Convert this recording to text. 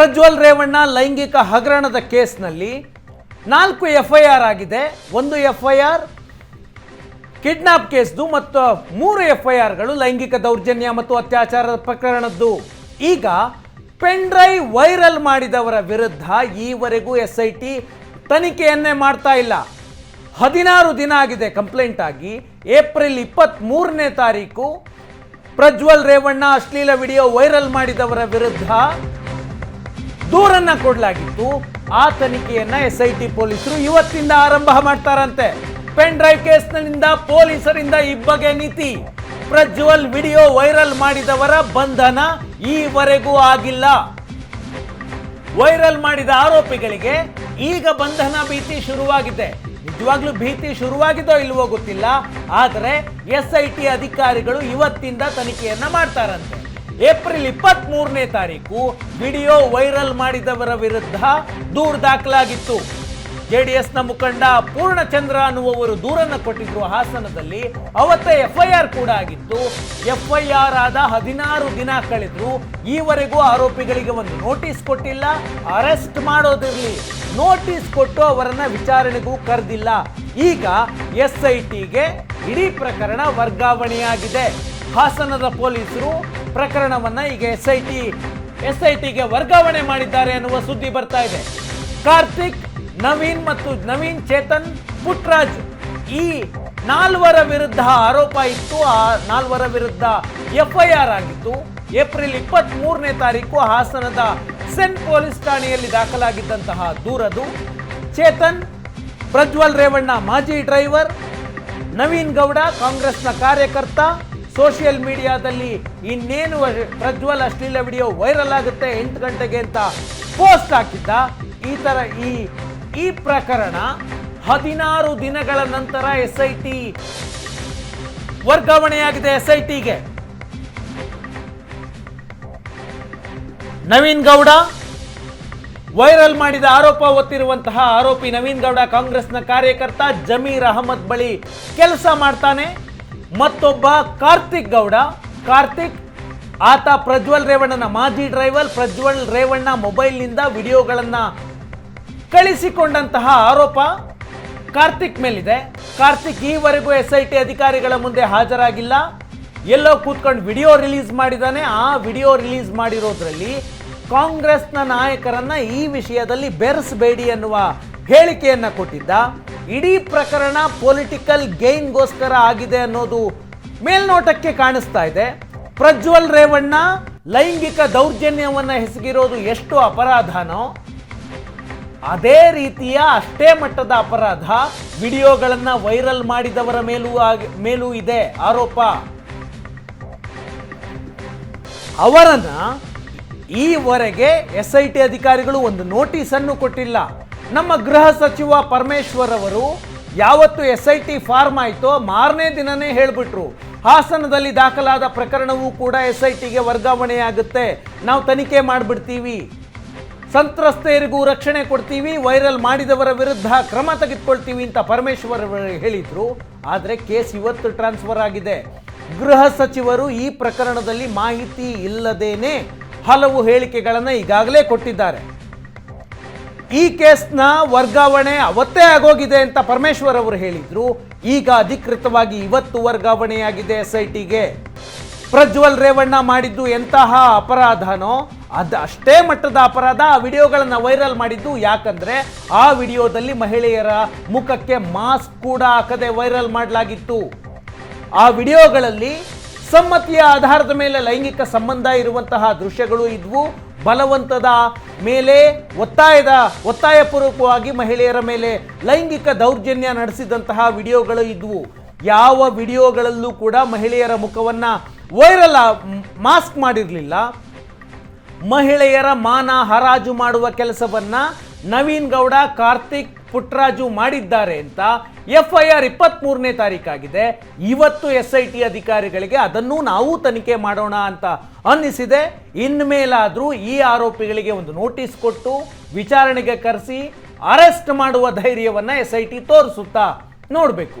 ಪ್ರಜ್ವಲ್ ರೇವಣ್ಣ ಲೈಂಗಿಕ ಹಗರಣದ ಕೇಸ್ನಲ್ಲಿ ನಾಲ್ಕು ಎಫ್ ಐ ಆರ್ ಆಗಿದೆ. ಒಂದು ಎಫ್ ಐ ಆರ್ ಕಿಡ್ನಾಪ್ ಕೇಸ್ದು ಮತ್ತು ಮೂರು ಎಫ್ ಐ ಆರ್ಗಳು ಲೈಂಗಿಕ ದೌರ್ಜನ್ಯ ಮತ್ತು ಅತ್ಯಾಚಾರದ ಪ್ರಕರಣದ್ದು. ಈಗ ಪೆನ್ ಡ್ರೈವ್ ವೈರಲ್ ಮಾಡಿದವರ ವಿರುದ್ಧ ಈವರೆಗೂ ಎಸ್ ಐ ಟಿ ತನಿಖೆಯನ್ನೇ ಮಾಡ್ತಾ ಇಲ್ಲ. ಹದಿನಾರು ದಿನ ಆಗಿದೆ ಕಂಪ್ಲೇಂಟ್ ಆಗಿ. ಏಪ್ರಿಲ್ ಇಪ್ಪತ್ತ್ ಮೂರನೇ ತಾರೀಕು ಪ್ರಜ್ವಲ್ ರೇವಣ್ಣ ಅಶ್ಲೀಲ ವಿಡಿಯೋ ವೈರಲ್ ಮಾಡಿದವರ ವಿರುದ್ಧ ದೂರನ್ನ ಕೊಡಲಾಗಿತ್ತು. ಆ ತನಿಖೆಯನ್ನ ಎಸ್ ಐ ಟಿ ಪೊಲೀಸರು ಇವತ್ತಿಂದ ಆರಂಭ ಮಾಡ್ತಾರಂತೆ. ಪೆನ್ ಡ್ರೈವ್ ಕೇಸ್ನಿಂದ ಪೊಲೀಸರಿಂದ ಇಬ್ಬಗೆ ನೀತಿ. ಪ್ರಜ್ವಲ್ ವಿಡಿಯೋ ವೈರಲ್ ಮಾಡಿದವರ ಬಂಧನ ಈವರೆಗೂ ಆಗಿಲ್ಲ. ವೈರಲ್ ಮಾಡಿದ ಆರೋಪಿಗಳಿಗೆ ಈಗ ಬಂಧನ ಭೀತಿ ಶುರುವಾಗಿದೆ. ನಿಜವಾಗ್ಲೂ ಭೀತಿ ಶುರುವಾಗಿದೋ ಇಲ್ಲವೋ ಗೊತ್ತಿಲ್ಲ. ಆದರೆ ಎಸ್ ಐ ಟಿ ಅಧಿಕಾರಿಗಳು ಇವತ್ತಿಂದ ತನಿಖೆಯನ್ನ ಮಾಡ್ತಾರಂತೆ. ಏಪ್ರಿಲ್ ಇಪ್ಪತ್ತ್ ಮೂರನೇ ತಾರೀಕು ವಿಡಿಯೋ ವೈರಲ್ ಮಾಡಿದವರ ವಿರುದ್ಧ ದೂರು ದಾಖಲಾಗಿತ್ತು. ಜೆಡಿಎಸ್ನ ಮುಖಂಡ ಪೂರ್ಣಚಂದ್ರ ಅನ್ನುವವರು ದೂರನ್ನು ಕೊಟ್ಟಿದ್ರು ಹಾಸನದಲ್ಲಿ. ಅವತ್ತೇ ಎಫ್ಐಆರ್ ಕೂಡ ಆಗಿತ್ತು. ಎಫ್ಐಆರ್ ಆದ ಹದಿನಾರು ದಿನ ಕಳೆದ್ರು. ಈವರೆಗೂ ಆರೋಪಿಗಳಿಗೆ ಒಂದು ನೋಟಿಸ್ ಕೊಟ್ಟಿಲ್ಲ. ಅರೆಸ್ಟ್ ಮಾಡೋದಿರಲಿ. ನೋಟಿಸ್ ಕೊಟ್ಟು ಅವರನ್ನ ವಿಚಾರಣೆಗೂ ಕರೆದಿಲ್ಲ. ಈಗ ಎಸ್ ಐ ಟಿಗೆ ಇಡೀ ಪ್ರಕರಣ ವರ್ಗಾವಣೆಯಾಗಿದೆ. ಹಾಸನದ ಪೊಲೀಸರು ಪ್ರಕರಣವನ್ನ ಈಗ S I T S I ಟಿಗೆ ವರ್ಗಾವಣೆ ಮಾಡಿದ್ದಾರೆ ಅನ್ನುವ ಸುದ್ದಿ ಬರ್ತಾ ಇದೆ. ಕಾರ್ತಿಕ್, ನವೀನ್ ಮತ್ತು ನವೀನ್ ಚೇತನ್, ಪುಟ್ರಾಜ್, ಈ ನಾಲ್ವರ ವಿರುದ್ಧ ಆರೋಪ ಇತ್ತು. ಆ ನಾಲ್ವರ ವಿರುದ್ಧ ಎಫ್ಐಆರ್ ಆಗಿತ್ತು. ಏಪ್ರಿಲ್ ಇಪ್ಪತ್ತ್ ಮೂರನೇ ತಾರೀಕು ಹಾಸನದ ಸೆಂಟ್ ಪೊಲೀಸ್ ಠಾಣೆಯಲ್ಲಿ ದಾಖಲಾಗಿದ್ದಂತಹ ದೂರದು. ಚೇತನ್, ಪ್ರಜ್ವಲ್ ರೇವಣ್ಣ ಮಾಜಿ ಡ್ರೈವರ್, ನವೀನ್ ಗೌಡ ಕಾಂಗ್ರೆಸ್ನ ಕಾರ್ಯಕರ್ತ ಸೋಷಿಯಲ್ ಮೀಡಿಯಾದಲ್ಲಿ ಇನ್ನೇನು ಪ್ರಜ್ವಲ್ ಅಶ್ಲೀಲ ವಿಡಿಯೋ ವೈರಲ್ ಆಗುತ್ತೆ ಎಂಟು ಗಂಟೆಗೆ ಅಂತ ಪೋಸ್ಟ್ ಹಾಕಿದ್ದ. ಈ ಥರ ಈ ಈ ಪ್ರಕರಣ ಹದಿನಾರು ದಿನಗಳ ನಂತರ ಎಸ್ ಐ ಟಿ ವರ್ಗಾವಣೆಯಾಗಿದೆ ಎಸ್ ಐ ಟಿಗೆ ನವೀನ್ ಗೌಡ ವೈರಲ್ ಮಾಡಿದ ಆರೋಪ ಹೊತ್ತಿರುವಂತಹ ಆರೋಪಿ ನವೀನ್ ಗೌಡ ಕಾಂಗ್ರೆಸ್ನ ಕಾರ್ಯಕರ್ತ ಜಮೀರ್ ಅಹಮದ್ ಬಳಿ ಕೆಲಸ ಮಾಡ್ತಾನೆ. ಮತ್ತೊಬ್ಬ ಕಾರ್ತಿಕ್ ಗೌಡ. ಕಾರ್ತಿಕ್, ಆತ ಪ್ರಜ್ವಲ್ ರೇವಣ್ಣನ ಮಾಜಿ ಡ್ರೈವರ್, ಪ್ರಜ್ವಲ್ ರೇವಣ್ಣ ಮೊಬೈಲ್ನಿಂದ ವಿಡಿಯೋಗಳನ್ನು ಕಳಿಸಿಕೊಂಡಂತಹ ಆರೋಪ ಕಾರ್ತಿಕ್ ಮೇಲಿದೆ. ಕಾರ್ತಿಕ್ ಈವರೆಗೂ ಎಸ್ ಐ ಟಿ ಅಧಿಕಾರಿಗಳ ಮುಂದೆ ಹಾಜರಾಗಿಲ್ಲ. ಎಲ್ಲೋ ಕೂತ್ಕೊಂಡು ವಿಡಿಯೋ ರಿಲೀಸ್ ಮಾಡಿದ್ದಾನೆ ಆ ವಿಡಿಯೋ ರಿಲೀಸ್ ಮಾಡಿರೋದ್ರಲ್ಲಿ ಕಾಂಗ್ರೆಸ್ನ ನಾಯಕರನ್ನ ಈ ವಿಷಯದಲ್ಲಿ ಬೆರೆಸಬೇಡಿ ಅನ್ನುವ ಹೇಳಿಕೆಯನ್ನು ಕೊಟ್ಟಿದ್ದ. ಇಡೀ ಪ್ರಕರಣ ಪೊಲಿಟಿಕಲ್ ಗೇನ್ಗೋಸ್ಕರ ಆಗಿದೆ ಅನ್ನೋದು ಮೇಲ್ನೋಟಕ್ಕೆ ಕಾಣಿಸ್ತಾ ಇದೆ. ಪ್ರಜ್ವಲ್ ರೇವಣ್ಣ ಲೈಂಗಿಕ ದೌರ್ಜನ್ಯವನ್ನು ಹೆಸಗಿರೋದು ಎಷ್ಟು ಅಪರಾಧನೋ, ಅದೇ ರೀತಿಯ ಅಷ್ಟೇ ಮಟ್ಟದ ಅಪರಾಧ ವಿಡಿಯೋಗಳನ್ನು ವೈರಲ್ ಮಾಡಿದವರ ಮೇಲೂ ಮೇಲೂ ಇದೆ ಆರೋಪ. ಅವರನ್ನ ಈವರೆಗೆ ಎಸ್ ಐ ಟಿ ಅಧಿಕಾರಿಗಳು ಒಂದು ನೋಟಿಸ್ ಅನ್ನು ಕೊಟ್ಟಿಲ್ಲ. ನಮ್ಮ ಗೃಹ ಸಚಿವ ಪರಮೇಶ್ವರ್ ಅವರು ಯಾವತ್ತು ಎಸ್ ಐ ಟಿ ಫಾರ್ಮ್ ಆಯ್ತೋ ಮಾರನೇ ದಿನನೇ ಹೇಳ್ಬಿಟ್ರು. ಹಾಸನದಲ್ಲಿ ದಾಖಲಾದ ಪ್ರಕರಣವೂ ಕೂಡ ಎಸ್ ಐ ಟಿಗೆ ವರ್ಗಾವಣೆಯಾಗುತ್ತೆ. ನಾವು ತನಿಖೆ ಮಾಡಿಬಿಡ್ತೀವಿ. ಸಂತ್ರಸ್ತೆಯರಿಗೂ ರಕ್ಷಣೆ ಕೊಡ್ತೀವಿ. ವೈರಲ್ ಮಾಡಿದವರ ವಿರುದ್ಧ ಕ್ರಮ ತೆಗೆದುಕೊಳ್ತೀವಿ ಅಂತ ಪರಮೇಶ್ವರ್ ಹೇಳಿದರು. ಆದರೆ ಕೇಸ್ ಇವತ್ತು ಟ್ರಾನ್ಸ್ಫರ್ ಆಗಿದೆ. ಗೃಹ ಸಚಿವರು ಈ ಪ್ರಕರಣದಲ್ಲಿ ಮಾಹಿತಿ ಇಲ್ಲದೇನೆ ಹಲವು ಹೇಳಿಕೆಗಳನ್ನು ಈಗಾಗಲೇ ಕೊಟ್ಟಿದ್ದಾರೆ. ಈ ಕೇಸ್ನ ವರ್ಗಾವಣೆ ಅವತ್ತೇ ಆಗೋಗಿದೆ ಅಂತ ಪರಮೇಶ್ವರ್ ಅವರು ಹೇಳಿದ್ರು. ಈಗ ಅಧಿಕೃತವಾಗಿ ಇವತ್ತು ವರ್ಗಾವಣೆಯಾಗಿದೆ ಎಸ್ ಐ ಟಿಗೆ ಪ್ರಜ್ವಲ್ ರೇವಣ್ಣ ಮಾಡಿದ್ದು ಎಂತಹ ಅಪರಾಧನೋ, ಅದು ಅಷ್ಟೇ ಮಟ್ಟದ ಅಪರಾಧ ಆ ವಿಡಿಯೋಗಳನ್ನು ವೈರಲ್ ಮಾಡಿದ್ದು ಯಾಕಂದ್ರೆ ಆ ವಿಡಿಯೋದಲ್ಲಿ ಮಹಿಳೆಯರ ಮುಖಕ್ಕೆ ಮಾಸ್ಕ್ ಕೂಡ ಹಾಕದೆ ವೈರಲ್ ಮಾಡಲಾಗಿತ್ತು. ಆ ವಿಡಿಯೋಗಳಲ್ಲಿ ಸಮ್ಮತಿಯ ಆಧಾರದ ಮೇಲೆ ಲೈಂಗಿಕ ಸಂಬಂಧ ಇರುವಂತಹ ದೃಶ್ಯಗಳು ಇದ್ವು. ಬಲವಂತದ ಮೇಲೆ ಒತ್ತಾಯದ, ಒತ್ತಾಯಪೂರ್ವಕವಾಗಿ ಮಹಿಳೆಯರ ಮೇಲೆ ಲೈಂಗಿಕ ದೌರ್ಜನ್ಯ ನಡೆಸಿದಂತಹ ವಿಡಿಯೋಗಳು ಇದ್ವು. ಯಾವ ವಿಡಿಯೋಗಳಲ್ಲೂ ಕೂಡ ಮಹಿಳೆಯರ ಮುಖವನ್ನು ವೈರಲ್ ಮಾಸ್ಕ್ ಮಾಡಿರಲಿಲ್ಲ. ಮಹಿಳೆಯರ ಮಾನ ಹರಾಜು ಮಾಡುವ ಕೆಲಸವನ್ನ ನವೀನ್ ಗೌಡ, ಕಾರ್ತಿಕ್ ಪುಟ್ರಾಜು ಮಾಡಿದ್ದಾರೆ ಅಂತ ಎಫ್ ಐ ಆರ್ ಇಪ್ಪತ್ತ್ ಮೂರನೇ ತಾರೀಕಾಗಿದೆ. ಇವತ್ತು ಎಸ್ ಐ ಟಿ ಅಧಿಕಾರಿಗಳಿಗೆ ಅದನ್ನೂ ನಾವು ತನಿಖೆ ಮಾಡೋಣ ಅಂತ ಅನ್ನಿಸಿದೆ. ಇನ್ಮೇಲಾದರೂ ಈ ಆರೋಪಿಗಳಿಗೆ ಒಂದು ನೋಟಿಸ್ ಕೊಟ್ಟು ವಿಚಾರಣೆಗೆ ಕರೆಸಿ ಅರೆಸ್ಟ್ ಮಾಡುವ ಧೈರ್ಯವನ್ನು ಎಸ್ ಐ ಟಿ ತೋರಿಸುತ್ತಾ ನೋಡಬೇಕು.